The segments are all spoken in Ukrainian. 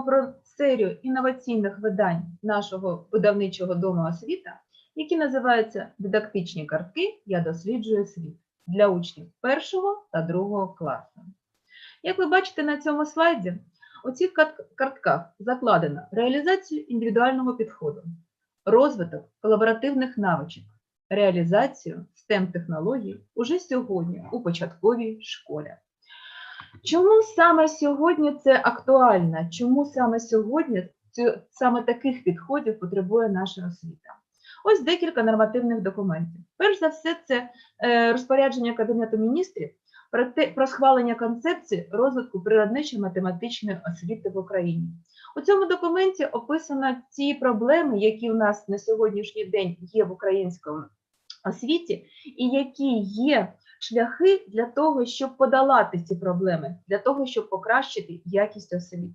про серію інноваційних видань нашого видавничого дому освіта, які називаються Дидактичні картки Я досліджую світ для учнів першого та другого класу. Як ви бачите на цьому слайді, у цих картках закладено реалізацію індивідуального підходу, розвиток колаборативних навичок, реалізацію STEM технологій уже сьогодні у початковій школі. Чому саме сьогодні це актуально? Чому саме сьогодні саме таких підходів потребує наша освіта? Ось декілька нормативних документів. Перш за все, це е, розпорядження Кабінету міністрів про, те, про схвалення концепції розвитку природничо-математичної освіти в Україні. У цьому документі описано ті проблеми, які у нас на сьогоднішній день є в українському освіті, і які є шляхи для того, щоб подолати ці проблеми, для того, щоб покращити якість освіти.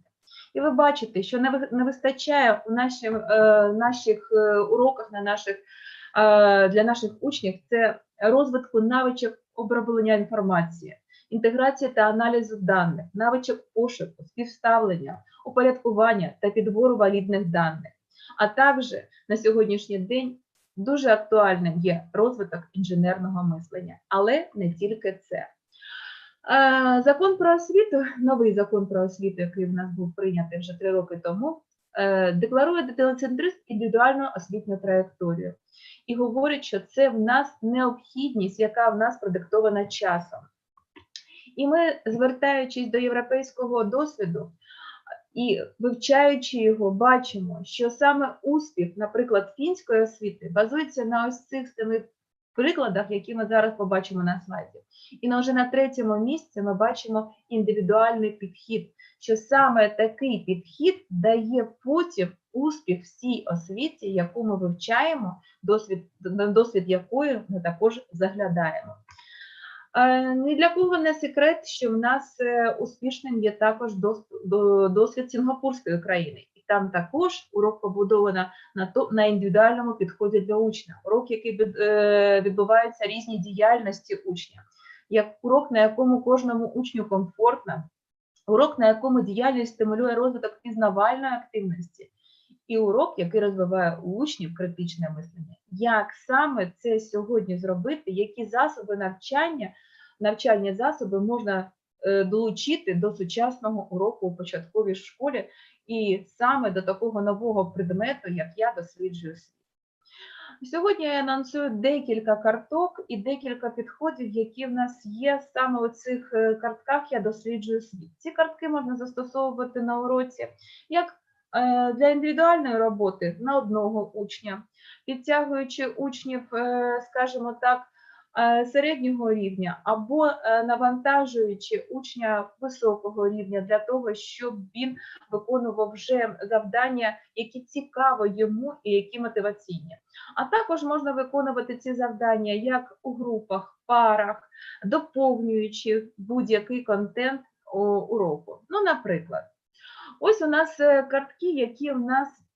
І ви бачите, що не ви- не вистачає у наших, е, наших е, уроках на наших, е, для наших учнів це розвитку навичок оброблення інформації, інтеграції та аналізу даних, навичок пошуку, співставлення, упорядкування та підбору валідних даних. А також на сьогоднішній день дуже актуальним є розвиток інженерного мислення, але не тільки це. Закон про освіту, новий закон про освіту, який в нас був прийнятий вже три роки тому, е, декларує дитиноцентрист індивідуальну освітню траєкторію і говорить, що це в нас необхідність, яка в нас продиктована часом. І ми, звертаючись до європейського досвіду і вивчаючи його, бачимо, що саме успіх, наприклад, фінської освіти базується на ось цих семи прикладах, які ми зараз побачимо на слайді. І на вже на третьому місці ми бачимо індивідуальний підхід, що саме такий підхід дає потім успіх всій освіті, яку ми вивчаємо, досвід, досвід якої ми також заглядаємо. Е, Ні для кого не секрет, що в нас е, успішним є також дос- до- досвід Сінгапурської країни. І там також урок побудовано на, то, на індивідуальному підході для учня. Урок, який е, відбувається різні діяльності учня, як урок, на якому кожному учню комфортно, урок, на якому діяльність стимулює розвиток пізнавальної активності, і урок, який розвиває у учнів критичне мислення. Як саме це сьогодні зробити, які засоби навчання, навчальні засоби можна е, долучити до сучасного уроку у початковій школі, і саме до такого нового предмету, як я досліджую світ. Сьогодні я анонсую декілька карток і декілька підходів, які в нас є саме у цих е, картках. Я досліджую світ. Ці картки можна застосовувати на уроці як е, для індивідуальної роботи на одного учня, підтягуючи учнів, скажімо так, середнього рівня, або е, навантажуючи учня високого рівня для того, щоб він виконував вже завдання, які цікаво йому і які мотиваційні. А також можна виконувати ці завдання як у групах, парах, доповнюючи будь-який контент уроку. Ну, наприклад, ось у нас е, картки, які в нас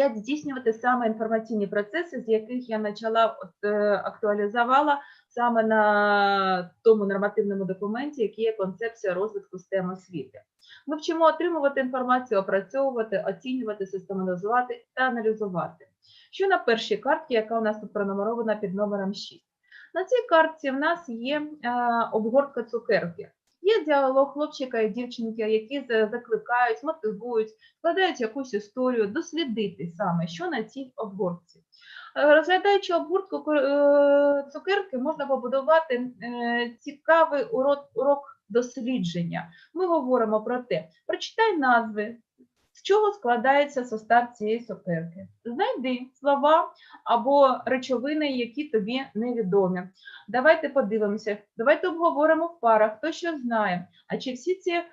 вчать здійснювати саме інформаційні процеси, з яких я почала е, актуалізувала саме на тому нормативному документі, який є концепція розвитку STEM освіти. Ми вчимо отримувати інформацію, опрацьовувати, оцінювати, систематизувати та аналізувати. Що на першій карті, яка у нас тут пронумерована під номером 6? На цій картці в нас є е, обгортка цукерки. Є діалог хлопчика і дівчинки, які закликають, мотивують, складають якусь історію, дослідити саме, що на цій обгортці. Е, Розглядаючи обгортку е, цукерки, можна побудувати е, цікавий урок, урок дослідження. Ми говоримо про те, прочитай назви, з чого складається состав цієї цукерки. Знайди слова або речовини, які тобі невідомі. Давайте подивимося, давайте обговоримо в парах, хто що знає. А чи всі ці е,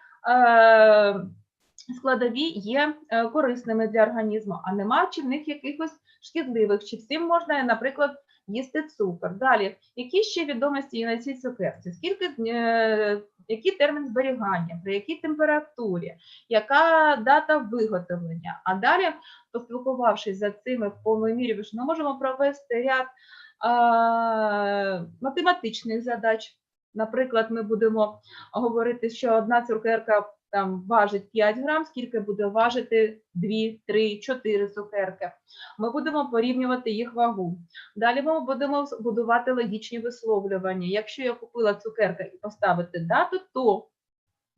складові є е, корисними для організму, а нема чи в них якихось шкідливих, чи всім можна, наприклад, їсти цукор. Далі, які ще відомості є на цій цукерці? Скільки, е, який термін зберігання, при якій температурі, яка дата виготовлення? А далі, поспілкувавшись за цими повимірювачами, ми можемо провести ряд а, математичних задач. Наприклад, ми будемо говорити, що одна цукерка там важить 5 грам, скільки буде важити 2, 3, 4 цукерки. Ми будемо порівнювати їх вагу. Далі ми будемо будувати логічні висловлювання. Якщо я купила цукерка і поставити дату, то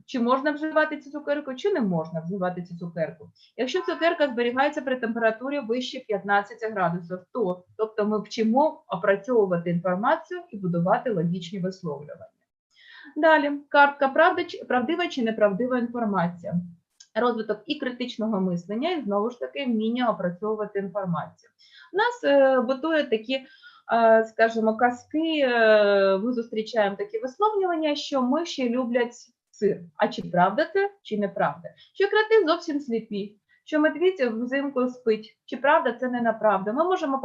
чи можна вживати цю цукерку, чи не можна вживати цю цукерку. Якщо цукерка зберігається при температурі вище 15 градусів, то тобто ми вчимо опрацьовувати інформацію і будувати логічні висловлювання. Далі картка правда, правдива чи неправдива інформація. Розвиток і критичного мислення, і знову ж таки вміння опрацьовувати інформацію. У нас е, бутує такі, е, скажімо, казки. Е, ми зустрічаємо такі висловлювання, що миші люблять сир. А чи правда це, чи неправда? Що кроти зовсім сліпі, що медвідь взимку спить. Чи правда це не неправда? Ми можемо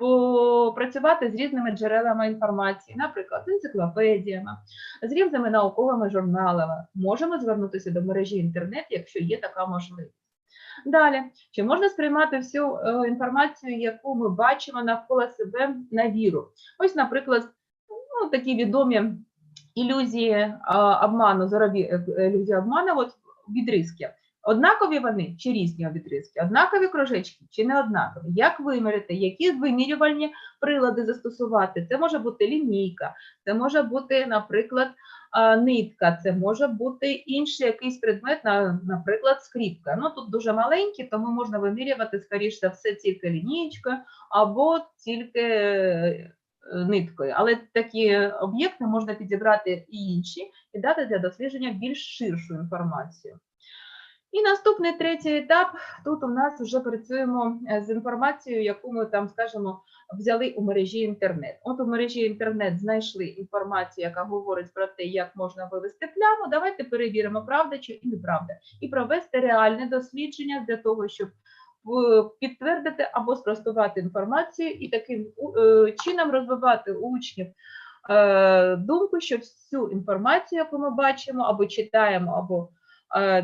попрацювати з різними джерелами інформації, наприклад, енциклопедіями, з різними науковими журналами. Можемо звернутися до мережі інтернет, якщо є така можливість. Далі, чи можна сприймати всю е, інформацію, яку ми бачимо навколо себе на віру? Ось, наприклад, ну, такі відомі ілюзії обману, зорові е, ілюзії обману, от відрізки. Однакові вони чи різні відрізки? Однакові кружечки чи не однакові? Як виміряти, які вимірювальні прилади застосувати? Це може бути лінійка, це може бути, наприклад, нитка, це може бути інший якийсь предмет, наприклад, скріпка. Ну тут дуже маленькі, тому можна вимірювати, скоріш за все, тільки лінієчкою або тільки е, ниткою. Але такі об'єкти можна підібрати і інші, і дати для дослідження більш ширшу інформацію. І наступний третій етап. Тут у нас вже працюємо е, з інформацією, яку ми там, скажімо, взяли у мережі інтернет. От у мережі інтернет знайшли інформацію, яка говорить про те, як можна вивести пляму. Давайте перевіримо, правда чи неправда, і провести реальне дослідження для того, щоб е, підтвердити або спростувати інформацію і таким е, чином розвивати у учнів думку, що всю інформацію, яку ми бачимо, або читаємо, або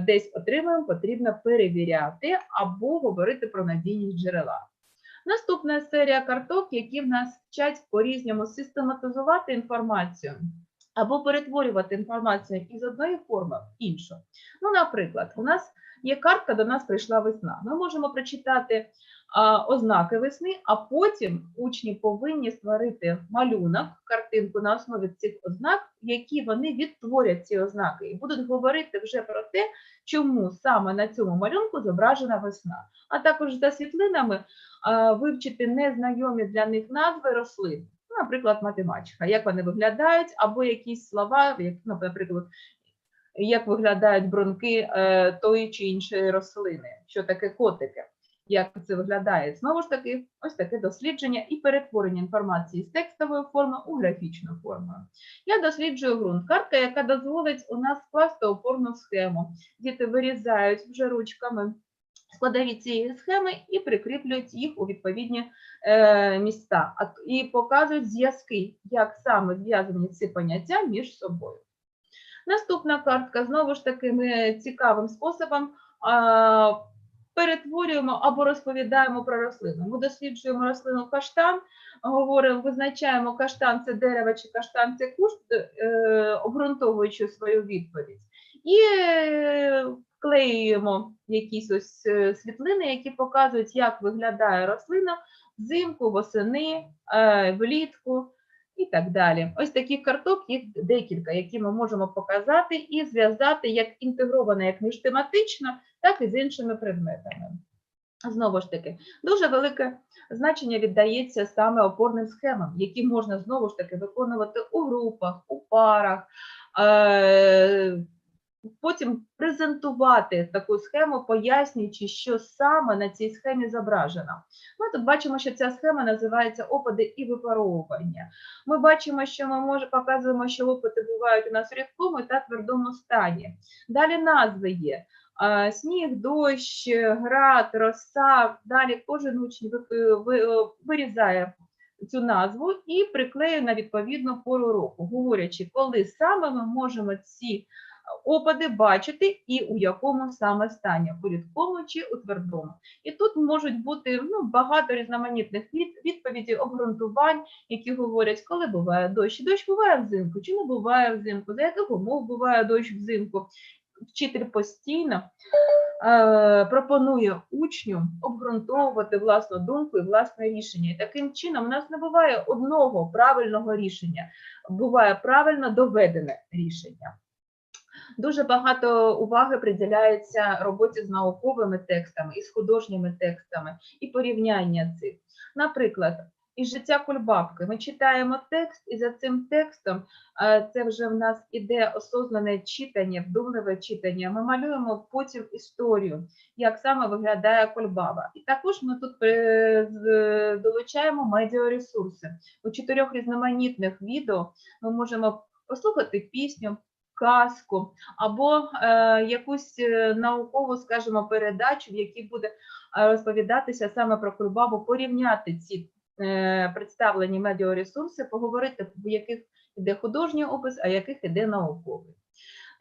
десь отримуємо, потрібно перевіряти або говорити про надійність джерела. Наступна серія карток, які в нас вчать по-різному систематизувати інформацію або перетворювати інформацію із одної форми в іншу. Ну, наприклад, у нас є картка, до нас прийшла весна. Ми можемо прочитати ознаки весни, а потім учні повинні створити малюнок, картинку на основі цих ознак, які вони відтворять ці ознаки, і будуть говорити вже про те, чому саме на цьому малюнку зображена весна. А також за світлинами вивчити незнайомі для них назви рослин. Наприклад, математика, як вони виглядають, або якісь слова, як, ну, наприклад, як виглядають бронки е, тої чи іншої рослини, що таке котики, як це виглядає. Знову ж таки, ось таке дослідження і перетворення інформації з текстової форми у графічну форму. Я досліджую ґрунт. Картка, яка дозволить у нас скласти опорну схему. Діти вирізають вже ручками складові цієї схеми і прикріплюють їх у відповідні е, міста і показують зв'язки, як саме зв'язані ці поняття між собою. Наступна картка знову ж таки ми цікавим способом а, перетворюємо або розповідаємо про рослину. Ми досліджуємо рослину каштан, говоримо, визначаємо каштан це дерево чи каштан це кущ, е, обґрунтовуючи свою відповідь. І е, вклеюємо якісь ось е, світлини, які показують, як виглядає рослина взимку, восени, влітку і так далі. Ось таких карток їх декілька, які ми можемо показати і зв'язати як інтегровано, як між тематично, так і з іншими предметами. Знову ж таки, дуже велике значення віддається саме опорним схемам, які можна знову ж таки виконувати у групах, у парах, е, потім презентувати таку схему, пояснюючи, що саме на цій схемі зображено. Ми тут бачимо, що ця схема називається опади і випаровування. Ми бачимо, що ми може, показуємо, що опади бувають у нас в рідкому та твердому стані. Далі назви є. Сніг, дощ, град, роса. Далі кожен учень ви- вирізає цю назву і приклеює на відповідну пору року, говорячи, коли саме ми можемо ці опади бачити і у якому саме стані, у рідкому чи у твердому. І тут можуть бути ну, багато різноманітних відповідей, обґрунтувань, які говорять, коли буває дощ. Дощ буває взимку чи не буває взимку, за яких умов буває дощ взимку. Вчитель постійно е, пропонує учню обґрунтовувати власну думку і власне рішення. І таким чином у нас не буває одного правильного рішення, буває правильно доведене рішення. Дуже багато уваги приділяється роботі з науковими текстами і з художніми текстами, і порівняння цих. Наприклад, із життя кульбабки ми читаємо текст, і за цим текстом е, це вже в нас іде осознане читання, вдумливе читання. Ми малюємо потім історію, як саме виглядає кульбаба. І також ми тут е, долучаємо медіаресурси. У чотирьох різноманітних відео ми можемо послухати пісню, казку або е, якусь е, наукову, скажімо, передачу, в якій буде розповідатися саме про кульбабу, порівняти ці представлені медіаресурси, поговорити, в яких іде художній опис, а яких іде науковий.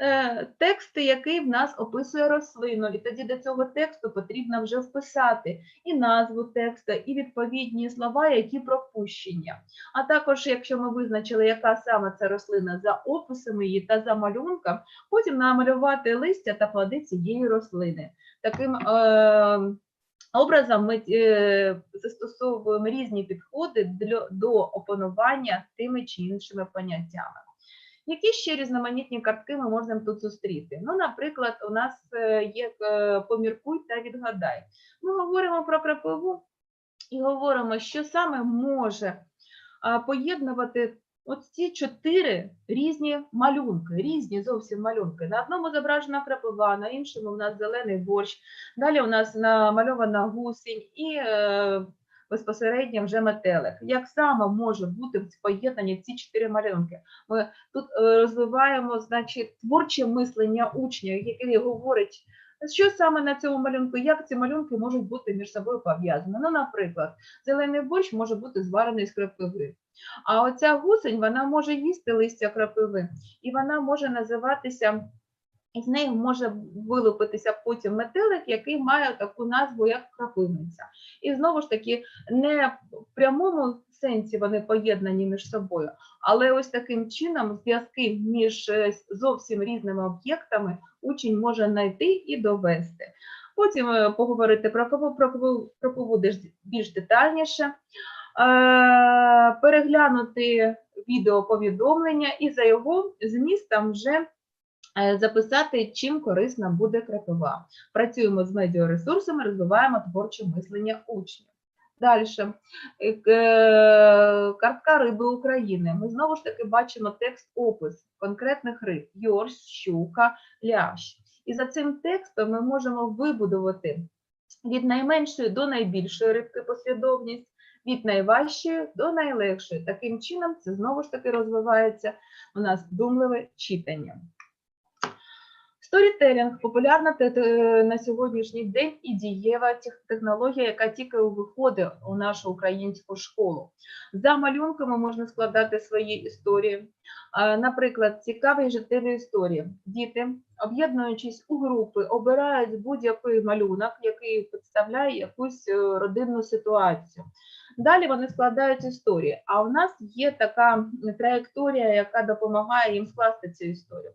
Е, Текст, який в нас описує рослину, і тоді до цього тексту потрібно вже вписати і назву текста, і відповідні слова, які пропущені. А також, якщо ми визначили, яка саме це рослина за описами її та за малюнком, потім намалювати листя та плоди цієї рослини. Таким е, образом ми е, застосовуємо різні підходи для, до опанування тими чи іншими поняттями. Які ще різноманітні картки ми можемо тут зустріти? Ну, наприклад, у нас е, є е, поміркуй та відгадай. Ми говоримо про крапиву і говоримо, що саме може поєднувати от ці чотири різні малюнки, різні зовсім малюнки. На одному зображена крапива, на іншому у нас зелений борщ, далі у нас намальована гусінь і е, безпосередньо вже метелик. Як саме може бути поєднані ці чотири малюнки? Ми тут е, розвиваємо значить, творче мислення учня, який говорить. Що саме на цьому малюнку? Як ці малюнки можуть бути між собою пов'язані? Ну, наприклад, зелений борщ може бути зварений з крапиви. А оця гусень вона може їсти листя крапиви, і вона може називатися, з неї може вилупитися потім метелик, який має таку назву, як крапивниця. І знову ж таки, не в прямому сенсі вони поєднані між собою, але ось таким чином зв'язки між е, зовсім різними об'єктами учень може знайти і довести. Потім е, поговорити про кого про кого про кого більш- детальніше, переглянути відеоповідомлення і за його змістом вже е, записати, чим корисна буде крапива. Працюємо з медіаресурсами, розвиваємо творче мислення учнів. Далі. Картка риби України. Ми знову ж таки бачимо текст-опис конкретних риб: йорш, щука, лящ. І за цим текстом ми можемо вибудувати від найменшої до найбільшої рибки послідовність, від найважчої до найлегшої. Таким чином, це знову ж таки розвивається у нас думливе читання. Сторітелінг популярна на сьогоднішній день і дієва технологія, яка тільки виходить у нашу українську школу. За малюнками можна складати свої історії. Наприклад, цікаві життєві історії. Діти, об'єднуючись у групи, обирають будь-який малюнок, який представляє якусь е, родинну ситуацію. Далі вони складають історії. А у нас є така траєкторія, яка допомагає їм скласти цю історію.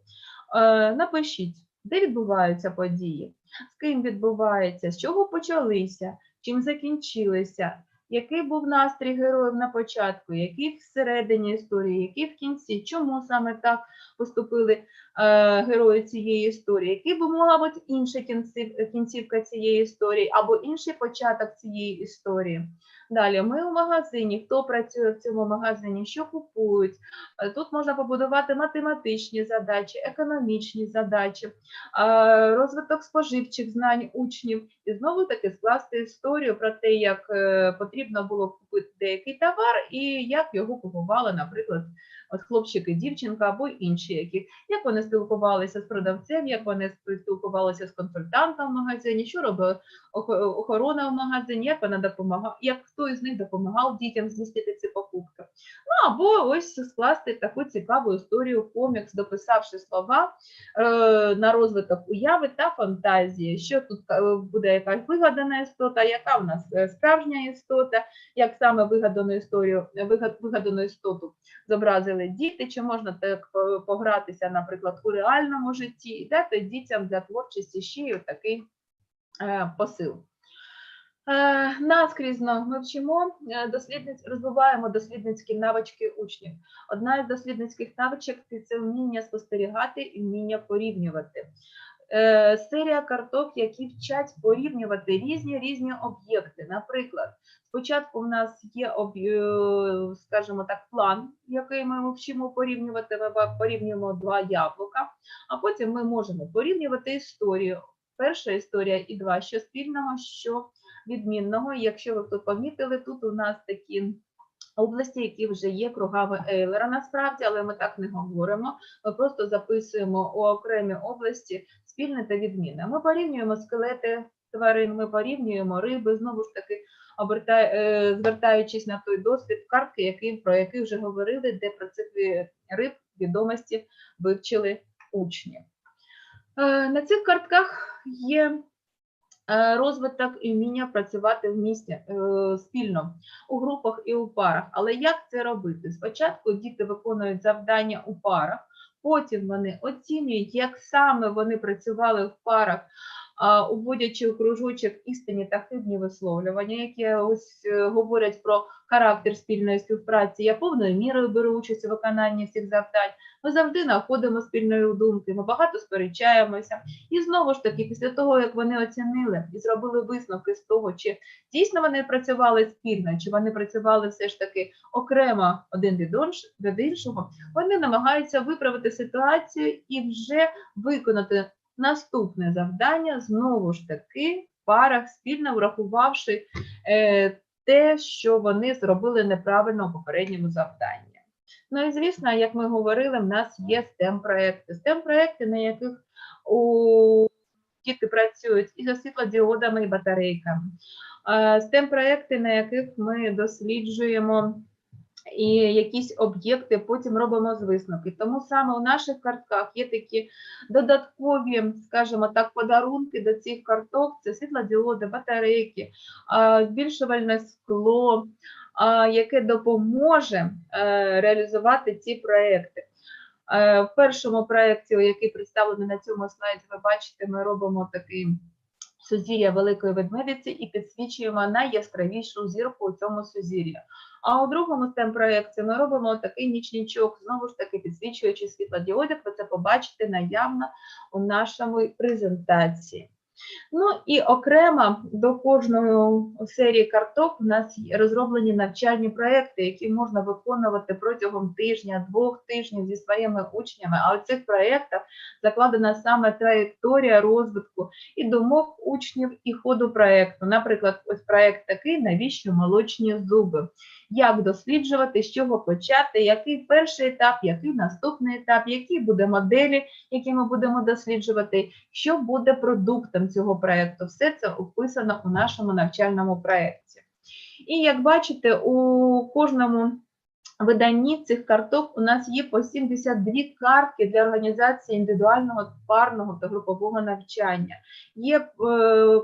Е, Напишіть, де відбуваються події, з ким відбувається, з чого почалися, чим закінчилися, який був настрій героїв на початку, який всередині історії, який в кінці, чому саме так поступили е, герої цієї історії, який би могла бути інша кінців, кінцівка цієї історії або інший початок цієї історії. Далі ми у магазині, хто працює в цьому магазині, що купують. Е, Тут можна побудувати математичні задачі, економічні задачі, е, розвиток споживчих знань учнів і знову таки скласти історію про те, як потрібно було купити деякий товар і як його купували, наприклад, от хлопчик і дівчинка або інші, які як вони спілкувалися з продавцем, як вони спілкувалися з консультантом в магазині, що робила охорона в магазині, як вона допомагала, як хто із них допомагав дітям здійснити ці покупки. Ну або ось скласти таку цікаву історію, комікс, дописавши слова е, на розвиток уяви та фантазії. Що тут е, буде якась вигадана істота, яка в нас е, справжня істота, як саме вигадану історію, вигад- вигадану істоту зобразили хотіли діти, чи можна так погратися, наприклад, у реальному житті, і дати дітям для творчості ще й такий е, посил. Е, Наскрізно ми вчимо е, розвиваємо дослідницькі навички учнів. Одна із дослідницьких навичок це вміння спостерігати і вміння порівнювати. Е, Серія карток, які вчать порівнювати різні різні об'єкти. Наприклад, спочатку в нас є е, скажімо так, план, який ми вчимо порівнювати. Ми порівнюємо два яблука, а потім ми можемо порівнювати історію. Перша історія і два, що спільного, що відмінного. Якщо ви тут помітили, тут у нас такі області, які вже є кругами Ейлера насправді, але ми так не говоримо. Ми просто записуємо у окремі області спільне та відмінне. Ми порівнюємо скелети тварин, ми порівнюємо риби, знову ж таки, е, звертаючись на той досвід картки, який, про який вже говорили, де про цих риб відомості вивчили учні. Е, На цих картках є е, розвиток і вміння працювати в місті спільно у групах і у парах. Але як це робити? Спочатку діти виконують завдання у парах, потім вони оцінюють, як саме вони працювали в парах, уводячи у кружочок істинні та хибні висловлювання, які ось е, говорять про характер спільної співпраці. Я повною мірою беру участь у виконанні всіх завдань. Ми завжди знаходимо спільної думки, ми багато сперечаємося. І знову ж таки, після того, як вони оцінили і зробили висновки з того, чи дійсно вони працювали спільно, чи вони працювали все ж таки окремо один від іншого, вони намагаються виправити ситуацію і вже виконати наступне завдання знову ж таки в парах, спільно врахувавши е, те, що вони зробили неправильно у попередньому завданні. Ну і звісно, як ми говорили, в нас є STEM-проекти. STEM-проекти, на яких у діти працюють і за світлодіодами, і батарейками. Е, STEM-проекти, на яких ми досліджуємо і якісь об'єкти, потім робимо з висновки. Тому саме у наших картках є такі додаткові, скажімо так, подарунки до цих карток. Це світлодіоди, батарейки, збільшувальне скло, яке допоможе е, реалізувати ці проекти. Е, В першому проєкті, який представлений на цьому слайді, ви бачите, ми робимо такий сузір'я великої ведмедиці і підсвічуємо найяскравішу зірку у цьому сузір'ї. А у другому stem проєкті ми робимо такий нічничок, знову ж таки підсвічуючи світлодіодик, ви це побачите наявно у нашому презентації. Ну і окремо до кожної серії карток у нас розроблені навчальні проекти, які можна виконувати протягом тижня, двох тижнів зі своїми учнями. А у цих проєктах закладена саме траєкторія розвитку і думок учнів і ходу проєкту. Наприклад, ось проєкт такий, навіщо молочні зуби? Як досліджувати, з чого почати, який перший етап, який наступний етап, які буде моделі, які ми будемо досліджувати, що буде продуктом цього проєкту. Все це описано у нашому навчальному проєкті. І як бачите, у кожному виданні цих карток у нас є по 72 картки для організації індивідуального, парного та групового навчання. Є е,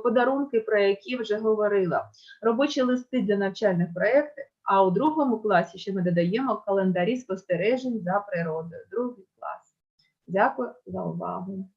подарунки, про які вже говорила, робочі листи для навчальних проєктів, а у другому класі ще ми додаємо календарі спостережень за природою. Другий клас. Дякую за увагу.